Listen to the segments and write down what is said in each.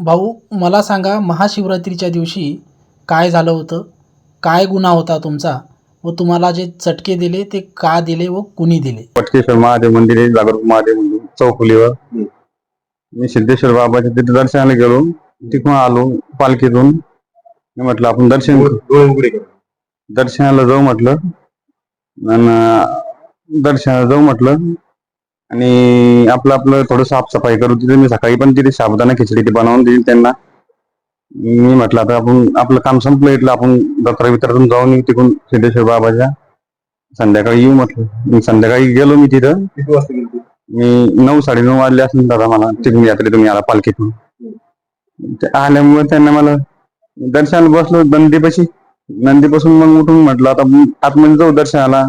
भाऊ मला सांगा महाशिवरात्रीच्या दिवशी काय झालं होतं? काय गुन्हा होता तुमचा? व तुम्हाला जे चटके दिले ते का दिले व कुणी दिले? पटकेश्वर महादेव मंदिर आहे जागरूक महादेव मंदिर चौफुलीवर मी सिद्धेश्वर बाबाच्या तिथे दर्शनाला गेलो. तिथून आलो पालखीतून. मी म्हटलं आपण दर्शन दर्शनाला जाऊ म्हटलं. आणि दर्शनाला जाऊ म्हटलं. आणि आपलं आपलं थोडं साफसफाई करू तिथे मी सकाळी पण तिथे साबुदाणा खिचडी ती बनवून दिली त्यांना. मी म्हटलं आता आपण आपलं काम संपलं इथलं आपण दत्रा वितरातून जाऊन येऊ तिकडून सिद्धेश्वर बाबाच्या. संध्याकाळी येऊ म्हटलं. संध्याकाळी गेलो मी तिथं. किती वाजता गेली मी नऊ साडेनऊ वाजले असेल दादा मला. तिथून यात्रेतून आला पालखीतून. ते आल्यामुळे त्यांना मला दर्शनाला बसलो नंदीपाशी. नंदीपासून मग उठून म्हटलं आता आतमध्ये जाऊ दर्शनाला.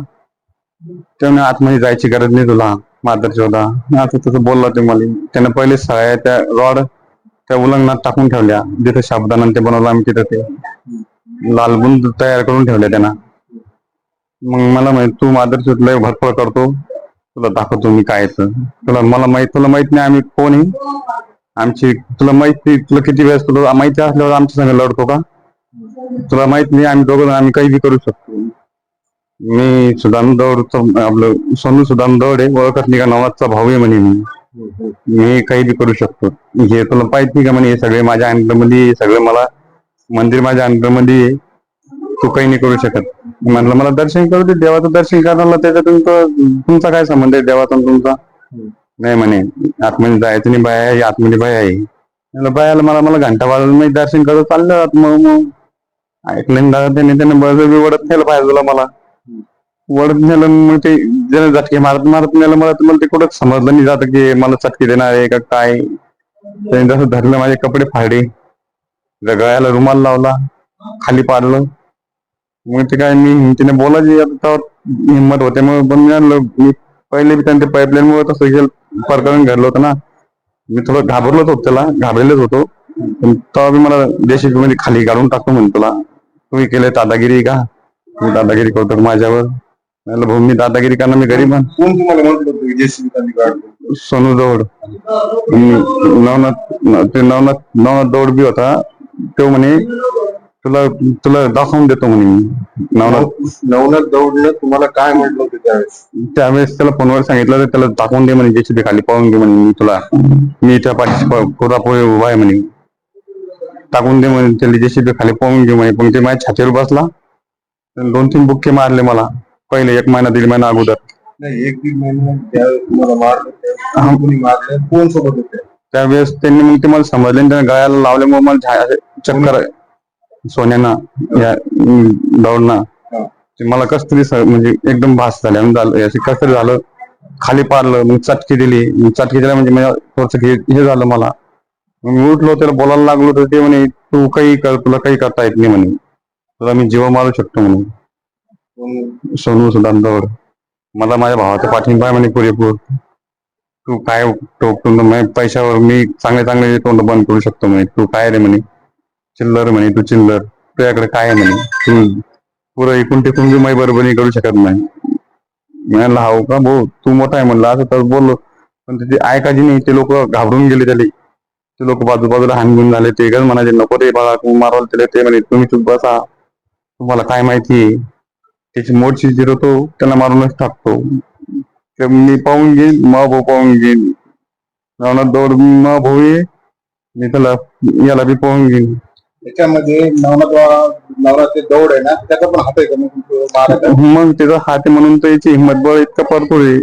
त्यामुळे आतमध्ये जायची गरज नाही तुला मादरच होता आता तसं बोलला ते मला. त्यानं पहिले सगळ्या त्या रॉड त्या उलंगणात टाकून ठेवल्या. जिथे शाबदाना ते बनवलं आम्ही तिथं ते. लालबुंद तयार करून ठेवल्या त्यांना. मग मला माहीत तू मादरच लय भरपळ करतो. तुला दाखवतो मी काय तुला मला माहीत तुला माहीत नाही आम्ही कोण आहे. आमची तुला माहीत नाही तुला किती वेळेस तुला माहिती असल्यावर आमच्या संग लढतो का? तुला माहीत नाही आम्ही दोघं आम्ही काही बी करू शकतो. मी सुदाम दौडच आपलं सोनू सुदाम दौड आहे ओळखत नाही का नवाजचा भाऊ आहे म्हणे मी. मी काही बी करू शकतो. हे तुला पाहिजे नाही का म्हणे हे सगळे माझ्या अंडरमध्ये सगळं मला मंदिर माझ्या अंडरमध्ये आहे. तू काही नाही करू शकत. म्हटलं मला दर्शन करू दे देवाचं दर्शन करायला त्याच्यातून तर तुमचा काय संबंध आहे देवाचा तुमचा? नाही म्हणे आतमध्ये जायचं नाही बाया आहे आतमध्ये बाया आहे. म्हणलं बायाला मला मला घंटा वाजून मी दर्शन करत चाललं आत मग मग ऐकलं दादा त्याने त्याने बळजबी वडत नाही पाहिजे तुला मला. वडत नेलं मग ते जरा झटके मारत मारत नेलं मला तर मला ते कुठं समजलं नाही जातं की मला चटके देणार आहे का काय. त्याने जसं धरलं माझे कपडे फाडे गळ्याला रुमाल लावला खाली पाडलं. मग ते काय मी हिमतीने बोलायची आता हिंमत होते. मग पण मी आणलं मी पहिले बी त्यांच्या पाईपलाईन मुळे तसं हे प्रकरण घडलं होतं ना. मी थोडं घाबरलोच होतो त्याला घाबरलेच होतो. पण तेव्हा बी मला देशी मध्ये खाली काढून टाकतो म्हणतो तुला. तुम्ही केले दादागिरी का? तुम्ही दादागिरी करतो माझ्यावर. भाऊ मी दादागिरी करणार मी गरीब आहे. कोण तुम्हाला म्हटलं होतं की जेसीबी खाली सोनू दौड. नवनाथ ते नवनाथ नवनाथ दौड बी होता. तो म्हणे तुला तुला दाखवून देतो म्हणे मी. नवनाथ. नवनाथ दौडने तुम्हाला काय म्हटलं होतं त्यावेळेस? त्यावेळेस त्याला फोनवर सांगितलं तर त्याला दाखवून दे म्हणे जेसीबी खाली पाहून घे म्हणे मी तुला. मी त्या पाठीशी पुरापुरी उभा आहे म्हणे. टाकून दे म्हणे त्याला जेसीबी खाली पाहून घे म्हणे. पण ते माझ्या छातीवर बसला. दोन तीन बुक्के मारले मला. पहिले एक महिना दीड महिना अगोदर. नाही एक दीड महिना त्यावेळेस तुम्हाला मारलं त्यावेळेस कोणी मारलं? कोण सोबत होते? त्यावेळेस त्यांनी मग ते मला समजले आणि त्याने गळ्याला लावल्यामुळे मला झा- असे चक्कर सोन्यानं या दौडना. हा. ते मला कस तरी स- म्हणजे एकदम भास आणि झालं असे कस तरी झालं. खाली पाडलं मग चटकी दिली. मग चटकी दिल्या म्हणजे थोडस हे झालं मला. मग मी उठलो त्याला बोलायला लागलो तर ते म्हणे तू काही कर तुला काही करता येत नाही म्हणे. तुला मी जीव मारू शकतो म्हणे. सोनू सुदान दौड मला माझ्या भावाचा पाठिंबा आहे म्हणे पुरेपूर. तू काय टोक म्हणे पैशावर मी चांगले चांगले तोंड बंद करू शकतो म्हणे. तू काय रे म्हणे? चिल्लर म्हणे तू चिल्लर. तुझ्याकडे काय आहे म्हणे? तू पुरं इकून टिकून बी माई बरोबरी करू शकत नाही म्हणाला हाव का भाऊ? तू मोठा आहे म्हणलं असं तर बोललो. पण ते ऐकायची नाही. ते लोक घाबरून गेले त्याला. ते लोक बाजूबाजूला हानगुन झाले. ते एकच म्हणाले नको रे बाळा तू मारवाल त्याला ते म्हणे. तुम्ही चुप बसा. तुम्हाला काय माहिती त्याची मोडची जिरवतो त्याला मारूनच टाकतो. ते मी पाहून घेईन मा भाऊ पाहून घेईन. रावणात दौड मा भाऊ आहे मी त्याला याला बी पाहून घेईन. त्याच्यामध्ये नवनाथ नवनाथचे दौड आहे ना त्याचा पण हात आहे का मग त्याचा हात आहे म्हणून तर याची हिंमत बळ इतका भरपूर आहे.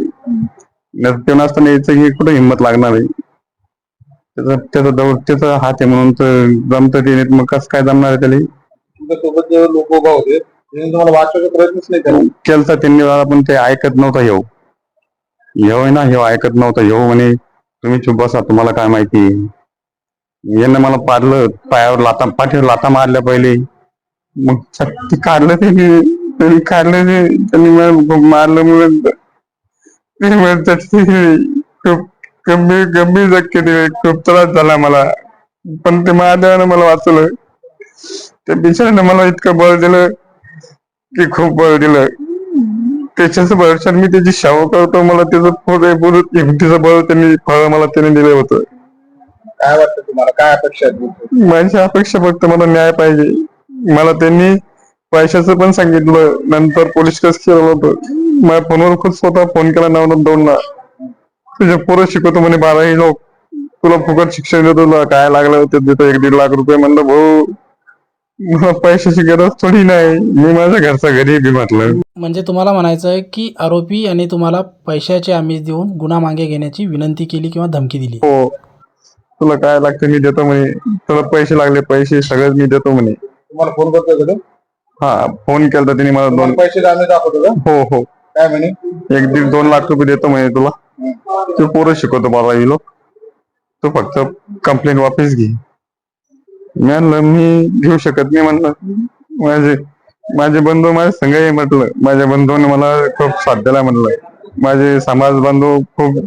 ते नसताना याचं हे कुठं हिंमत लागणार आहे? त्याचा त्याचा दौड त्याचा हात आहे म्हणून तर जमत ते मग कसं काय जमणार आहे त्याला? सोबत लोक उभा होते त्यांनी तुम्हाला वाचवायचा प्रयत्नच नाही केला. केलता त्यांनी मला पण ते ऐकत नव्हता येऊ येऊ आहे ना येऊ ऐकत नव्हता. येऊ म्हणे तुम्ही चुप बसा तुम्हाला काय माहिती. यांना मला पाडलं पायावर लाता पाठीवर लाता मारल्या पहिले. मग ते काढलं त्यांनी त्यांनी काढलं ते त्यांनी मला मारलं मग ते म्हणतात ते खूप गंभीर गंभीर खूप त्रास झाला मला. पण ते महादेवानं मला वाचवलं. त्या बिचाऱ्यानं मला इतकं बळ दिलं. की खूप बळ दिलं. त्याच्याच भरशात मी त्याची सेवा करतो मला त्याचं पुरे हिमतीचं बळ त्यांनी फळ मला त्याने दिलं होतं. काय वाटतं तुम्हाला? काय अपेक्षा आहेत? माझी अपेक्षा फक्त मला न्याय पाहिजे. मला त्यांनी पैशाचं पण सांगितलं नंतर पोलीस केस केलं होतं. माझ्या फोनवर खूप स्वतः फोन केला नवनाथ दोनला. तुझे पोरं शिकवतो म्हणे बाराही लोक. तुला फुकट शिक्षण देतो तुला काय लागलं होतं देतो एक दीड लाख रुपये म्हणलं भाऊ. मला पैशाची गरज थोडी नाही. मी माझ्या घरचा घरी बी म्हटलं. म्हणजे तुम्हाला म्हणायचं आहे की आरोपी यांनी तुम्हाला पैशाचे आमिष देऊन गुन्हा मागे घेण्याची विनंती केली किंवा धमकी दिली? हो. तुला काय लागतं मी देतो म्हणे. तुला पैसे लागले पैसे सगळं मी देतो म्हणे. तुम्हाला फोन करतोय का तो? हा फोन केला त्यांनी मला दोन. तुम्हाला पैसे आम्ही दाखवतो का? हो हो. काय म्हणे? एक दीड दोन लाख रुपये देतो म्हणे तुला. तू पोरं शिकवतो बारावी लोक तू फक्त कंप्लेंट वापस घे. मी मी घेऊ शकत नाही म्हणलं. माझे माझे बंधू माझ्या संघ आहे म्हटलं. माझ्या बंधूने मला खूप साथ दिला म्हणलं. माझे समाज बांधव खूप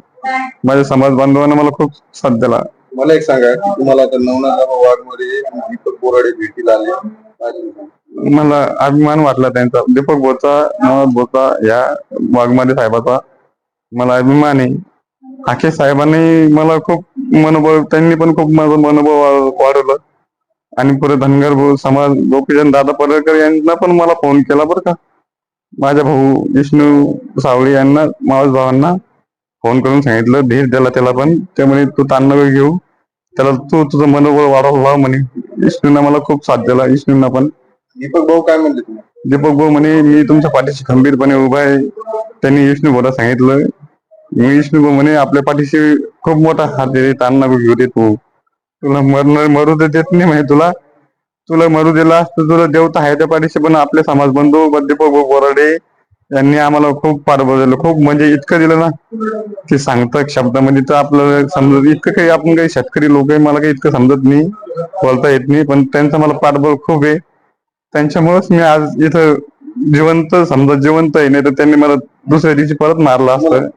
माझ्या समाज बांधवांना मला खूप साथ दिला. मला एक सांगा की तुम्हाला आता नवनाथ वाघमध्ये दीपक बोराडे भेटीला आले? मला अभिमान वाटला त्यांचा. दीपक बोचा नवाब बोचा या वाघमारे साहेबाचा मला अभिमान आहे. आखे साहेबांनी मला खूप मनोबळ त्यांनी पण खूप माझं मनोबळ वाढवलं. आणि पुढे धनगर भाऊ समाज गोपीचंद दादा पडळकर यांना पण मला फोन केला बरं का. माझ्या भाऊ विष्णू सावळे यांना मावस भावांना फोन करून सांगितलं धीर दिला त्याला पण. ते म्हणे तू ताण नको घेऊ. त्याला तू तुझं मनोबळ वाढवला म्हणे. विष्णूंना मला खूप साथ दिला विष्णूंना पण. दीपक भाऊ काय म्हणले तुम्ही? दीपक भाऊ म्हणे मी तुमच्या पाठीशी खंबीरपणे उभा आहे. त्यांनी विष्णू भाऊला सांगितलं. मी विष्णू भाऊ म्हणे आपल्या पाठीशी खूप मोठा हात ताण नको घेऊ दे तू. तुला मरण मरू तर देत नाही म्हणे तुला. तुला मरू दिला असतं तुला देवता आहे त्या पाठीशी पण आपले समाज बंधू दीपक बोराडे यांनी आम्हाला खूप पाठबळ दिलं खूप म्हणजे इतकं दिलं ना ते सांगतात शब्दामध्ये तर आपल्याला समजत इतकं काही आपण काही शेतकरी लोक आहे मला काही इतकं समजत नाही बोलता येत नाही पण त्यांचं मला पाठबळ खूप आहे. त्यांच्यामुळेच मी आज इथं जिवंत समजा जिवंत आहे नाही तर त्यांनी मला दुसऱ्या दिवशी परत मारलं असतं.